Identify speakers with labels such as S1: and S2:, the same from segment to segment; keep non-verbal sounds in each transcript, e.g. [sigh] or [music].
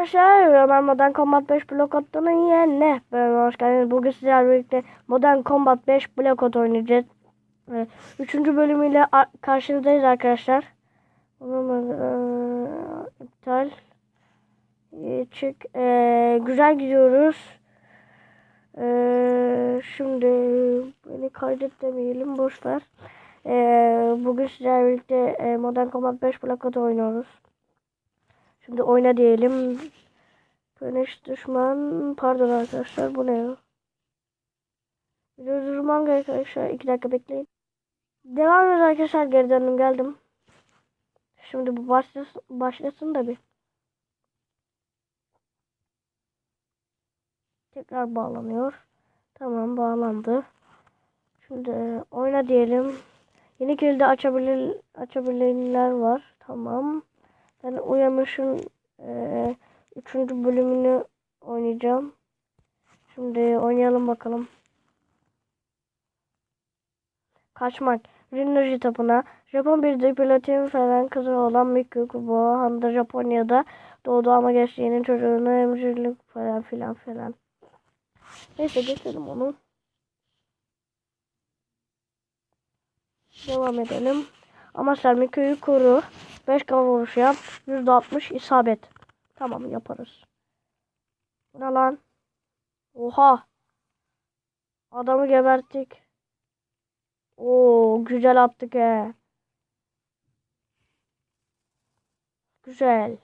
S1: Arkadaşlar Ömer Modern Combat 5 Blok Attı'nın yerine ben hoş geldiniz. Bugün sizlerle birlikte Modern Combat 5 Blok At oynayacağız. Ee, Üçüncü bölümüyle karşınızdayız arkadaşlar. Ee, iptal. Çık. Ee, güzel gidiyoruz. Ee, şimdi beni kaydet demeyelim boş ver. Ee, bugün sizlerle birlikte e, Modern Combat 5 Blok At oynuyoruz. Şimdi oyna diyelim. Finish düşman. Pardon arkadaşlar bu ne ya? Video durmam gerek arkadaşlar. 2 dakika bekleyin. Devam ediyoruz arkadaşlar. Geri döndüm geldim. Şimdi bu başlasın, başlasın da bir. Tekrar bağlanıyor. Tamam bağlandı. Şimdi e, oyna diyelim. Yeni kilidi açabilir açabilenler var. Tamam. Ben uyanmışın eee, üçüncü bölümünü oynayacağım. Şimdi oynayalım bakalım. Kaçmak. Rinnoji tapına. Japon bir diplomatin falan kızı olan Miku Kubo. Handa Japonya'da doğdu ama gençliğinin çocuğunu emzirlik falan filan filan. Neyse geçelim onu. Devam edelim. Amaçlar Miku'yu koru. 5 kafa vuruşu yap. %60 isabet. Tamam yaparız. Ne lan? Oha. Adamı geberttik. Oo güzel attık he. Güzel.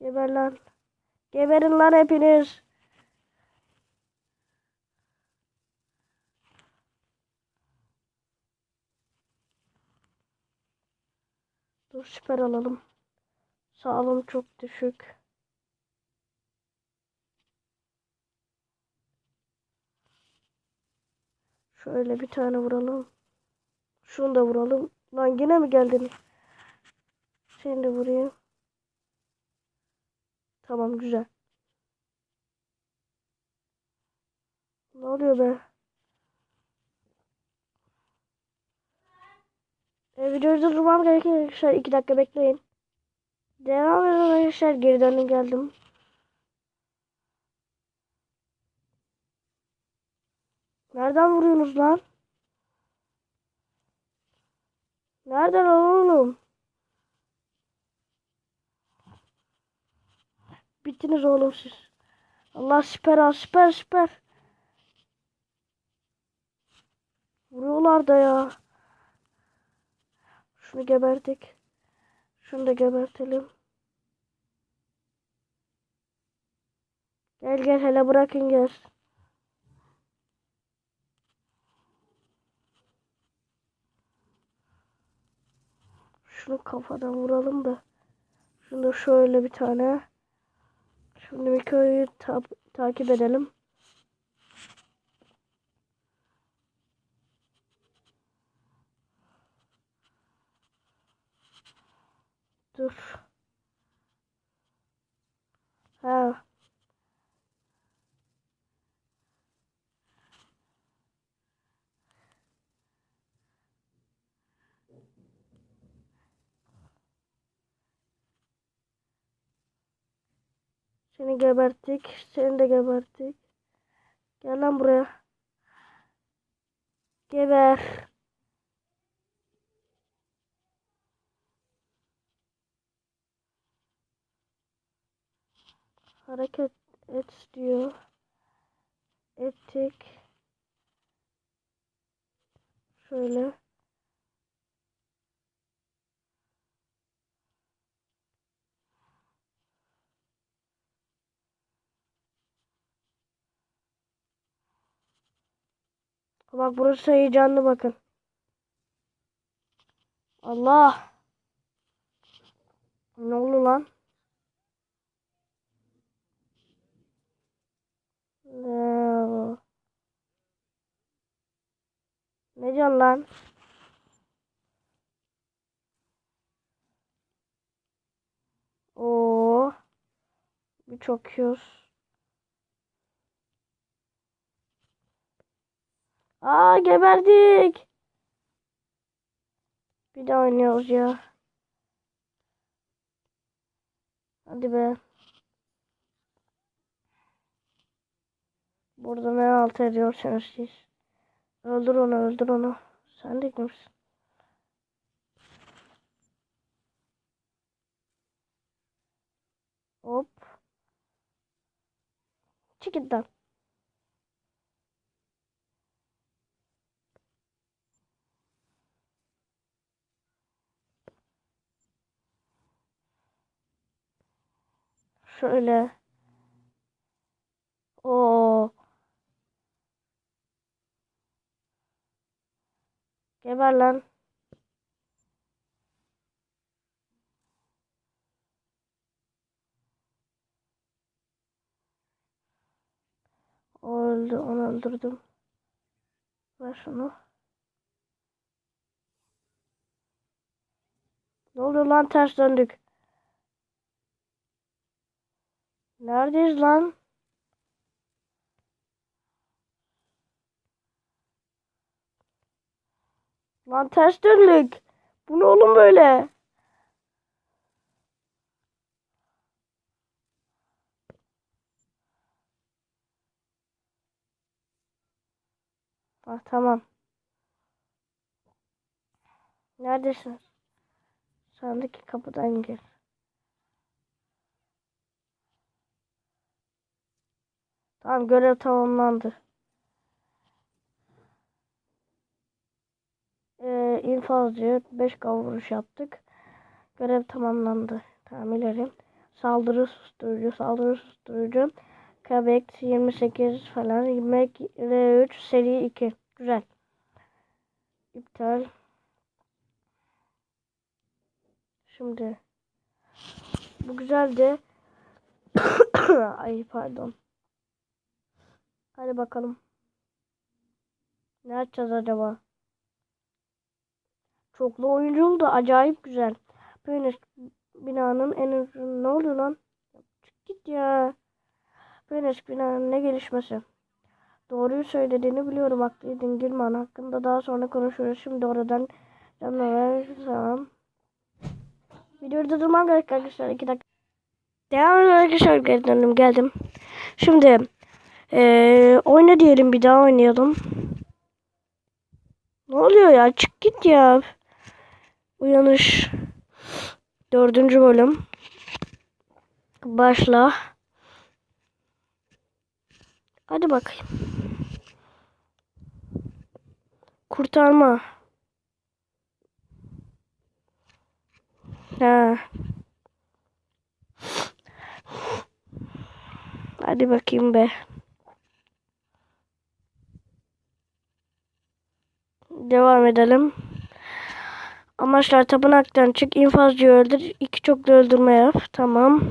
S1: Geber lan. Geberin lan hepiniz. Dur süper alalım. Sağlığım çok düşük. Şöyle bir tane vuralım. Şunu da vuralım. Lan yine mi geldin? Seni de vurayım. Tamam güzel. Ne oluyor be? E, videoyu durdurmam gerekiyor arkadaşlar. 2 dakika bekleyin. Devam edin arkadaşlar. Geri döndüm geldim. Nereden vuruyorsunuz lan? Nereden oğlum? Bittiniz oğlum siz. Allah süper al süper süper. Vuruyorlar da ya. Şunu geberdik. Şunu da gebertelim. Gel gel hele bırakın gel. Şunu kafadan vuralım da. Şunu da şöyle bir tane. Şimdi Miko'yu ta takip edelim. Dur. Ha. Seni geberttik. Seni de geberttik. Gel lan buraya. Geber. Hareket et diyor. Ettik. Şöyle. Bak burası heyecanlı bakın. Allah. Ne oldu lan? Bu? Ne diyorsun lan? Oo. Bir çok yiyoruz. Aa geberdik. Bir daha oynuyoruz ya. Hadi be. Burada ne alt ediyorsanız siz. Öldür onu öldür onu. Sen de kimsin? Hop. Çık git lan. Şöyle. Oo. Geber lan. O öldü. Onu öldürdüm. Ver şunu. Ne oluyor lan ters döndük. Neredeyiz lan? Lan ters döndük. Bu ne oğlum böyle? Ah tamam. Neredesin? Sandaki kapıdan gir. Tamam görev tamamlandı. Ee, infazcı 5 kavuruş yaptık. Görev tamamlandı. Tamam. Saldırı susturucu, saldırı susturucu. Quebec 28 falan. Yemek R3 seri 2. Güzel. İptal. Şimdi bu güzeldi. [coughs] Ay pardon. Hadi bakalım. Ne yapacağız acaba? Çoklu oyunculu da acayip güzel. Böyle binanın en uzun ne oluyor lan? Çık git ya. Böyle binanın ne gelişmesi. Doğruyu söylediğini biliyorum. Haklıydın Gilman hakkında daha sonra konuşuruz. Şimdi oradan canavar tamam. Videoyu durdurmam gerek arkadaşlar. 2 dakika. Devam ediyoruz arkadaşlar. Geri döndüm geldim. Şimdi ee, oyna diyelim bir daha oynayalım. Ne oluyor ya? Çık git ya. Uyanış. Dördüncü bölüm. Başla. Hadi bakayım. Kurtarma. Ha. Hadi bakayım be. Devam edelim. Amaçlar tapınaktan çık, infazcıyı öldür, iki çoklu öldürme yap. Tamam.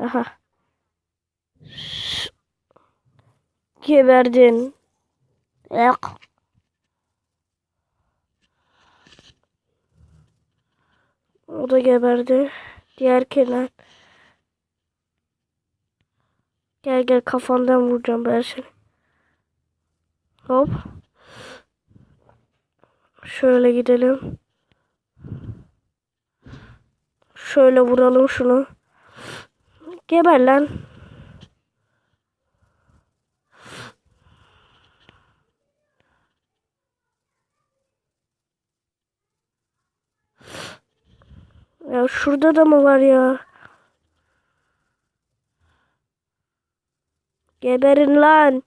S1: Aha. Geberdin. Yok. O da geberdi. Diğer kenar. Gel gel kafandan vuracağım ben seni. Hop. Şöyle gidelim. Şöyle vuralım şunu. Geber lan. Ya şurada da mı var ya? Geberin lan.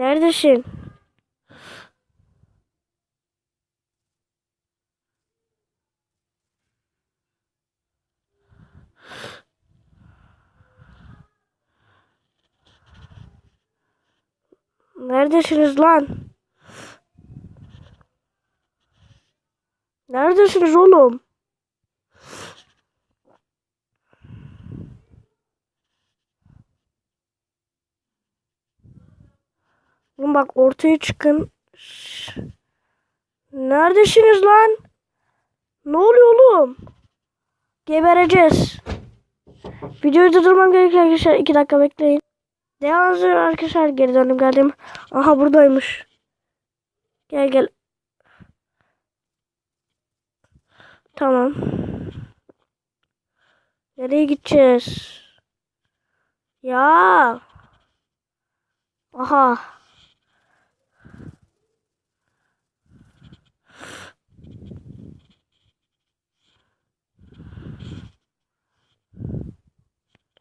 S1: Neredesin? Neredesiniz lan? Neredesiniz oğlum? Oğlum bak ortaya çıkın. Neredesiniz lan? Ne oluyor oğlum? Gebereceğiz. Videoyu durdurmam gerekiyor arkadaşlar. 2 dakika bekleyin. Devam arkadaşlar. Geri döndüm geldim. Aha buradaymış. Gel gel. Tamam. Nereye gideceğiz? Ya. Aha.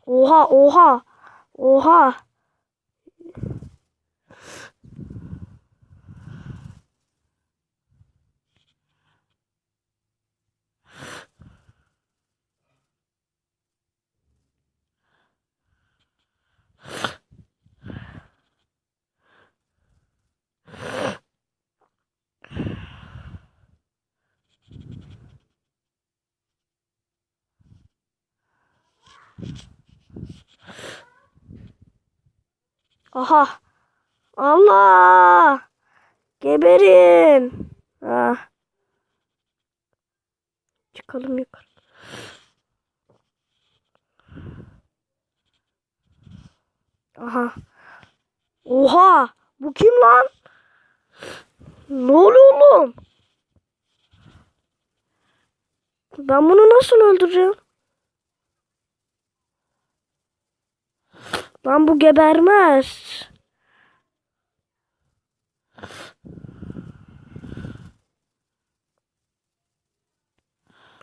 S1: 五号五号五号。Aha. Allah. Geberin. Ah. Çıkalım yukarı. Aha. Oha. Bu kim lan? Ne oluyor oğlum? Ben bunu nasıl öldüreceğim? Lan bu gebermez.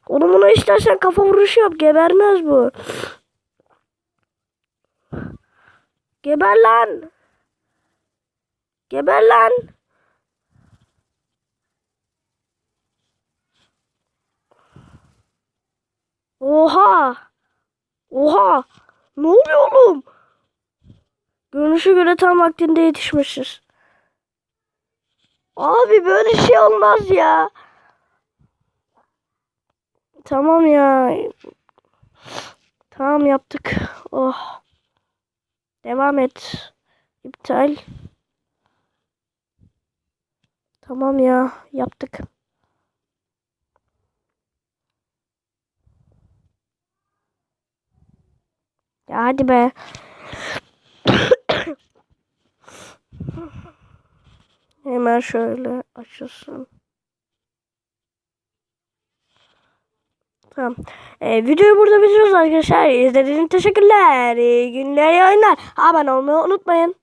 S1: Onu bunu istersen kafa vuruşu yap. Gebermez bu. Geber lan. Geber lan. Oha. Oha. Ne oluyor oğlum? Görünüşe göre tam vaktinde yetişmişiz. Abi böyle şey olmaz ya. Tamam ya. Tamam yaptık. Oh. Devam et. İptal. Tamam ya. Yaptık. Ya hadi be. Hemen şöyle açılsın. Tamam. Ee, videoyu burada bitiriyoruz arkadaşlar. İzlediğiniz için teşekkürler. İyi günler, iyi oyunlar. Abone olmayı unutmayın.